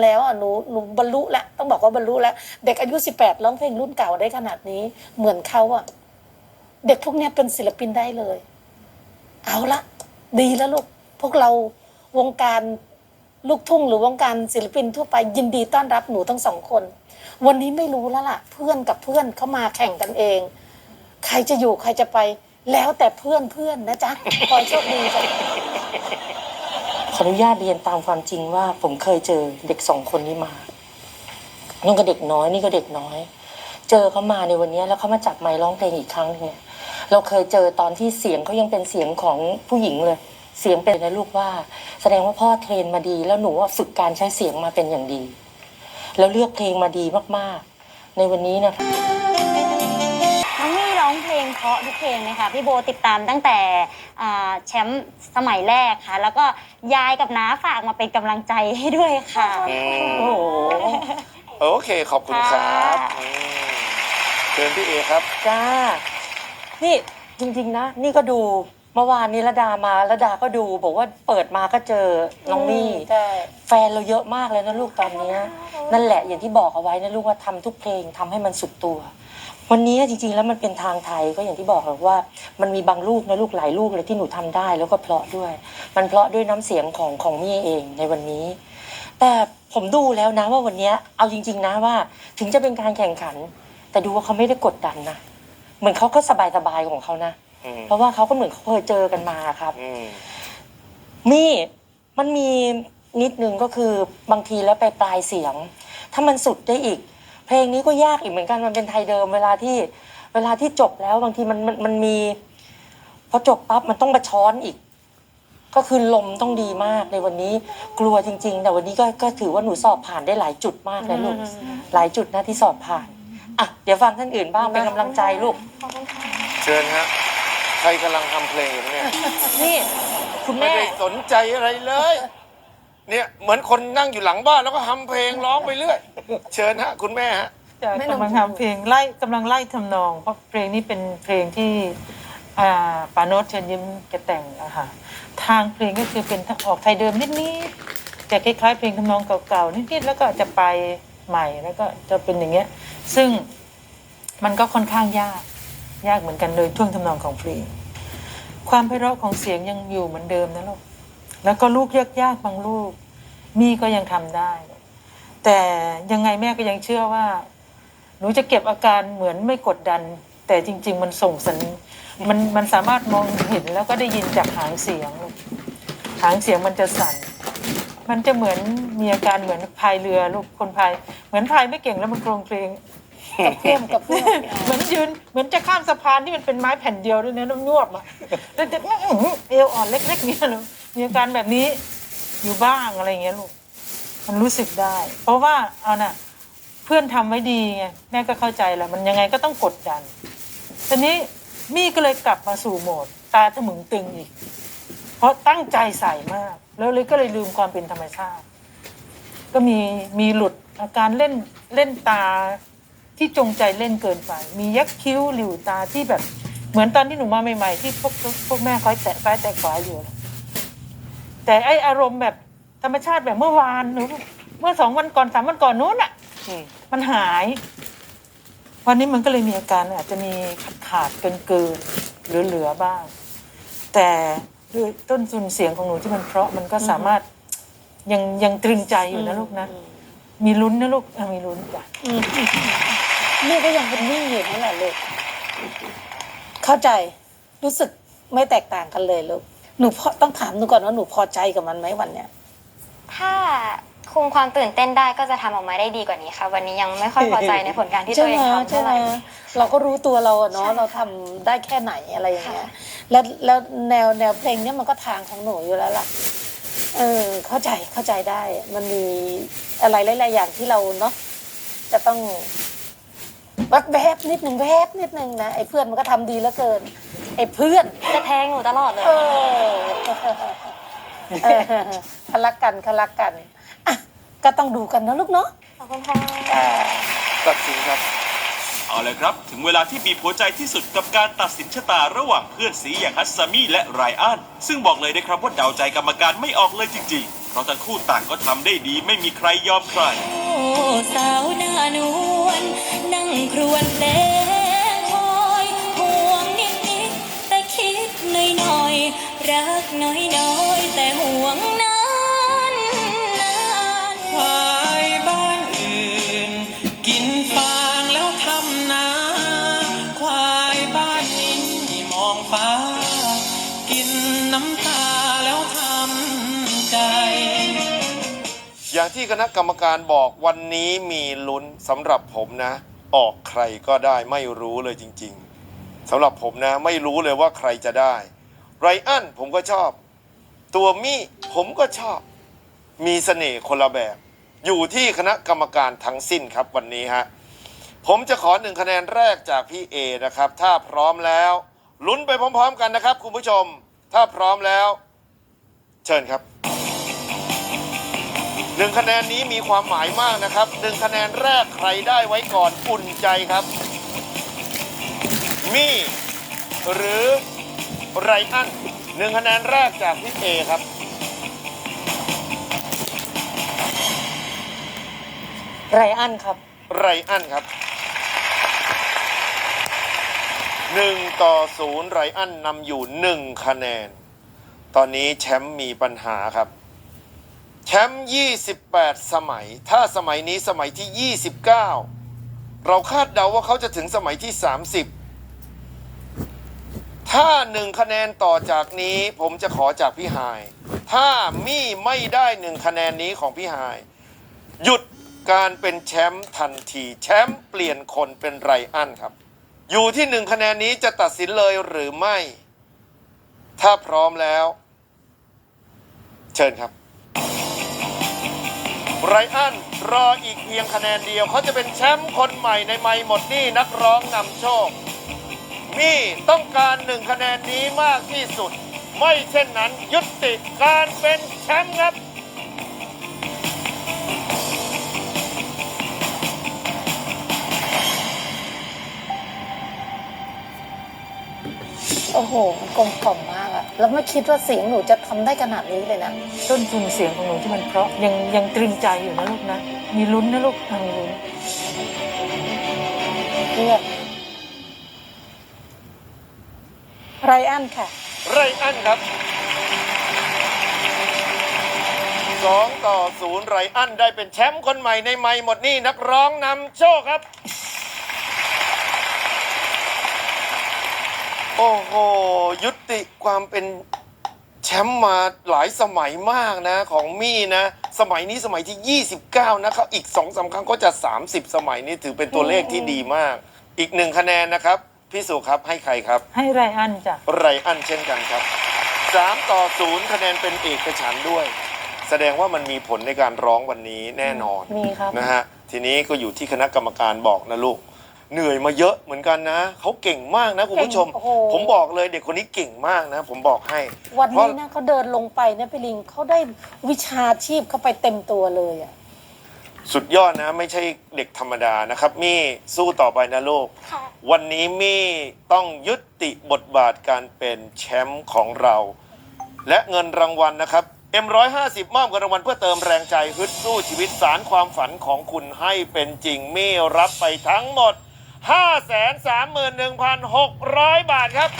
แล้วอะหนูหนูบรรลุแล้วต้องบอกว่าบรรลุแล้ว เด็กอายุสิบแปดร้องเพลงรุ่นเก่าได้ขนาดนี้ เหมือนเขาอะ เด็กพวกเนี้ยเป็นศิลปินได้เลย เอาละดีแล้วลูก พวกเราวงการลูกทุ่งหรือวงการศิลปินทั่วไปยินดีต้อนรับหนูทั้งสองคน วันนี้ไม่รู้แล้วล่ะ เพื่อนกับเพื่อนเขามาแข่งกันเอง ใครจะอยู่ใครจะไป แล้วแต่เพื่อนเพื่อนนะจ๊ะขอโชคดีจ้ะ ขออนุญาตเรียนตามความจริงว่า ผมเคยเจอเด็กสองคนนี้มานู่นก็เด็กน้อยนี่ก็เด็กน้อย เจอเขามาในวันนี้แล้วเขามาจับไมค์ร้องเพลงอีกครั้งนึงเนี่ยเราเคยเจอตอนที่เสียงเขายังเป็นเสียงของผู้หญิงเลย เสียงเป็นนะลูกว่า แสดงว่าพ่อเทรนมาดี แล้วหนูว่าฝึกการใช้เสียงมาเป็นอย่างดี แล้วเลือกเพลงมาดีมากๆ ในวันนี้นะคะน้องมี่ร้อง เพลงเพราะทุกเพลงเลยค่ะพี่โบติดตามตั้งแต่อ่าแชมป์สมัยแรกค่ะ แล้วก็ยายกับน้าฝากมาเป็นกำลังใจให้ด้วยค่ะ อืมโอ้โห โอเค ขอบคุณครับค่ะ อืมเชิญพี่เอครับ จ้า นี่จริงๆนะ นี่ก็ดูเมื่อวานนี้ระดามาระดาก็ดูบอกว่าเปิดมาก็เจอน้องมี่ใช่แฟนเราเยอะมากเลยนะลูกตอนเนี้ยนั่นแหละอย่างที่บอกเอาไว้นะลูกว่าทำทุกเพลงทำให้มันสุดตัว วันนี้จริงๆ แล้วมันเป็นทางไทยก็อย่างที่บอกแหละว่า มันมีบางลูกนะลูกหลายลูกเลยที่หนูทำได้แล้วก็เพราะด้วย มันเพราะด้วยน้ำเสียงของของมี่เองในวันนี้ แต่ผมดูแล้วนะว่าวันเนี้ยเอาจริง ๆ นะว่า ถึงจะเป็นการแข่งขัน แต่ดูว่าเขาไม่ได้กดดันนะเหมือนเขาก็สบายๆของเขานะอืมเพราะว่าเขาก็เหมือนเขาเคยเจอกันมาครับอืมมี่มันมีนิดนึงก็คือบางทีแล้วไปปลายเสียง ถ้ามันสุดได้อีกเพ ลงนี้ก็ยากอีกเหมือนกันมันเป็นไทยเดิม เวลาที่เวลาที่จบแล้วบางทีมันมันมันมีพอจบปั๊บมันต้องมาช้อนอีก ก็คือลมต้องดีมากในวันนี้กลัวจริง ๆ แต่วันนี้ก็ก็ถือว่าหนูสอบผ่านได้หลายจุดมากเลยลูกหลายจุดนะที่สอบผ่านอะเดี๋ยวฟังท่านอื่นบ้างเป็นกำลังใจลูกเชิญฮะใครกำลังทำเพลงอยู่เนี่ยนี่คุณไม่แม่ได้สนใจอะไรเลย เนี่ยเหมือนคนนั่งอยู่หลังบ้านแล้วก็ทำเพลงร้องไปเรื่อย เชิญฮะ คุณแม่ฮะ จะไม่ลงกำลังทำเพลงไล่กำลังไล่ทำนอง เพราะเพลงนี้เป็นเพลงที่อ่าปาโนตเชิญยิ้มแกแต่งอะค่ะทางเพลงก็คือเป็นออกไทยเดิมนิดๆแต่คล้ายๆเพลงทำนองเก่าๆนิดๆแล้วก็จะไปใหม่แล้วก็จะเป็นอย่างเงี้ย ซึ่งมันก็ค่อนข้างยากยากเหมือนกันโดยท่วงทำนองของเพลงความไพเราะของเสียงยังอยู่เหมือนเดิมนะลูกแล้วก็ลูกยากๆบางลูก มีก็ยังทำได้ แต่ยังไงแม่ก็ยังเชื่อว่า หนูจะเก็บอาการเหมือนไม่กดดัน แต่จริง ๆ มันส่งสัญมันมันสามารถมองเห็นแล้วก็ได้ยินจากหางเสียงลูกหางเสียงมันจะสั่น มันจะเหมือนมีอาการเหมือนพายเรือลูกคนพาย เหมือนพายไม่เก่งแล้วมันโครงเคลงกับเพื่อนกับเพื่อนเหมือนยืนเหมือนจะข้ามสะพานที่มันเป็นไม้แผ่นเดียวด้วยนะน้ำยวบอะแล้วจะอื้อหือเอวอ่อนเล็กๆเนี่ยลูกมีอาการแบบนี้ อยู่บ้างอะไรเงี้ยลูก มันรู้สึกได้ เพราะว่าเอาน่ะ เพื่อนทำไว้ดีไงแม่ก็เข้าใจแหละมันยังไงก็ต้องกดดันทีนี้มี่ก็เลยกลับมาสู่โหมด ตาถมึงตึงอีก เพราะตั้งใจใส่มาก แล้วเลยก็เลยลืมความเป็นธรรมชาติ ก็มีมีหลุดอาการเล่นเล่นตาที่จงใจเล่นเกินไป มียักคิ้วหลิวตาที่แบบ เหมือนตอนที่หนูมาใหม่ๆที่พวกพวกแม่คอยแตะซ้ายแตะขวาอยู่ แต่ไออารมณ์แบบธรรมชาติแบบเมื่อวานหนูเมื่อสองวันก่อนสามวันก่อนนู้นอะอืมมันหาย วันนี้มันก็เลยมีอาการอาจจะมีขาดขาดเกินเกินๆเหลือเหลือๆบ้าง แต่ด้วยต้นทุนเสียงของหนูที่มันเพราะมันก็สามารถยังยังตรึงใจอยู่นะลูกนะ มีลุ้นนะลูกเออมีลุ้นจ้ะอืมนี่ก็ยังเป็นนี่อยู่นั่นแหละลูกเข้าใจรู้สึกไม่แตกต่างกันเลยลูก หนูพอต้องถามหนูก่อนว่าหนูพอใจกับมันไหมวันเนี้ยถ้าคุมความตื่นเต้นได้ก็จะทำออกมาได้ดีกว่านี้ค่ะ วันนี้ยังไม่ค่อยพอใจในผลงานที่ตัวเองทำใช่เท่าไหไหมร่ เราก็รู้ตัวเราอะเนาะใช่เราทำได้แค่ไหนอะไรอย่างเงี้ยแล้วแล้วแนวแนวเพลงเนี้ยมันก็ทางของหนูอยู่แล้วล่ะเออเข้าใจเข้าใจได้ มันมีอะไรหลายๆอย่างที่เราเนาะจะต้องแวบแวบนิดหนึ่งแวบนิดหนึ่งนะไอ้เพื่อนมันก็ทำดีเหลือเกิน ไอ้เพื่อนจะแทงหนูตลอดเลยเออเออเขารักกันเขารักกันอะก็ต้องดูกันนะลูกเนาะขอบคุณค่ะอ่าตัดสินครับ เอาเลยครับ ถึงเวลาที่บีบหัวใจที่สุดกับการตัดสินชะตาระหว่างเพื่อนสีอย่างฮัสซามิและไรอันซึ่งบอกเลยนะครับว่าเดาใจกรรมการไม่ออกเลยจริงๆ เพราะทั้งคู่ต่างก็ทำได้ดีไม่มีใครยอมใคร โอ้สาวหน้านวลนั่งครวนเพลง อยรักน้อยน้อยแต่ห่วงนานนานควายบ้านอื่น กินฟางแล้วทำนาควายบ้านนี้มองฟ้า กินน้ำตาแล้วทำใจ อย่างที่คณะกรรมการบอกวันนี้มีลุ้นสำหรับผมนะ ออกใครก็ได้ไม่รู้เลยจริง ๆสำหรับผมนะ ไม่รู้เลยว่าใครจะได้ ไรอันผมก็ชอบ ตัวมี่ผมก็ชอบ มีเสน่ห์คนละแบบ อยู่ที่คณะกรรมการทั้งสิ้นครับวันนี้ฮะผมจะขอหนึ่งคะแนนแรกจากพี่เอนะครับ ถ้าพร้อมแล้วลุ้นไปพร้อม ๆ กันนะครับ คุณผู้ชม ถ้าพร้อมแล้ว เชิญครับหนึ่งคะแนนนี้มีความหมายมากนะครับหนึ่งคะแนนแรกใครได้ไว้ก่อนอุ่นใจครับ มี่หรือ ไรอันหนึ่งคะแนนแรกจากพี่เอครับ ไรอันครับ ไรอันครับหนึ่งต่อศูนย์ไรอันนำอยู่หนึ่งคะแนน ตอนนี้แชมป์มีปัญหาครับ แชมป์28 สมัย ถ้าสมัยนี้สมัยที่ 29 เราคาดเดาว่าเขาจะถึงสมัยที่ 30 ถ้าหนึ่งคะแนนต่อจากนี้ผมจะขอจากพี่หาย ถ้ามี่ไม่ได้หนึ่งคะแนนนี้ของพี่หาย หยุดการเป็นแชมป์ทันที แชมป์เปลี่ยนคนเป็นไรอันครับ อยู่ที่หนึ่งคะแนนนี้จะตัดสินเลยหรือไม่ ถ้าพร้อมแล้ว เชิญครับไรอันรออีกเพียงคะแนนเดียว เขาจะเป็นแชมป์คนใหม่ในไม่หมดนี่นักร้องนำโชค มี่ต้องการหนึ่งคะแนนนี้มากที่สุด ไม่เช่นนั้นยุติการเป็นแชมป์ครับโอ้โหมันกลมกล่อมมากอะแล้วไม่คิดว่าเสียงหนูจะทำได้ขนาดนี้เลยนะ ต้นทุนเสียงของหนูที่มันเพราะยังยังตรึงใจอยู่นะลูกนะ มีลุ้นนะลูกทางลุ้น เลือก ไรอันค่ะ ไรอันครับสองต่อศูนย์ไรอันได้เป็นแชมป์คนใหม่ในไม่หมดนี่นักร้องนำโชคครับ โอ้โห ยุติความเป็นแชมป์มาหลายสมัยมากนะ ของมี่นะ สมัยนี้สมัยที่ 29 นะครับ อีกสองสามครั้งก็จะ 30 สมัยนี้ถือเป็นตัวเลขที่ดีมาก อีกหนึ่งคะแนนนะครับ พี่สุครับให้ใครครับ ให้ไรอันจ้ะ ไรอันเช่นกันครับ3ต่อ0คะแนนเป็นเอกฉันท์ด้วย แสดงว่ามันมีผลในการร้องวันนี้แน่นอนมีครับ นะฮะทีนี้ก็อยู่ที่คณะกรรมการบอกนะลูก เหนื่อยมาเยอะเหมือนกันนะเขาเก่งมากนะคุณผู้ชม เก่งโอ้โห ผมบอกเลยเด็กคนนี้เก่งมากนะ ผมบอกให้วันเพราะ นี้นะเขาเดินลงไปเนี่ยพี่ลิงเขาได้วิชาชีพเข้าไปเต็มตัวเลยอะ สุดยอดนะ ไม่ใช่เด็กธรรมดานะครับ มี่สู้ต่อไปนะลูก ค่ะ วันนี้มี่ต้องยุติบทบาทการเป็นแชมป์ของเรา และเงินรางวัลนะครับ M150 มอบเงินรางวัลเพื่อเติมแรงใจฮึดสู้ชีวิตสารความฝันของคุณให้เป็นจริง มี่รับไปทั้งหมด 531,600 บาทครับ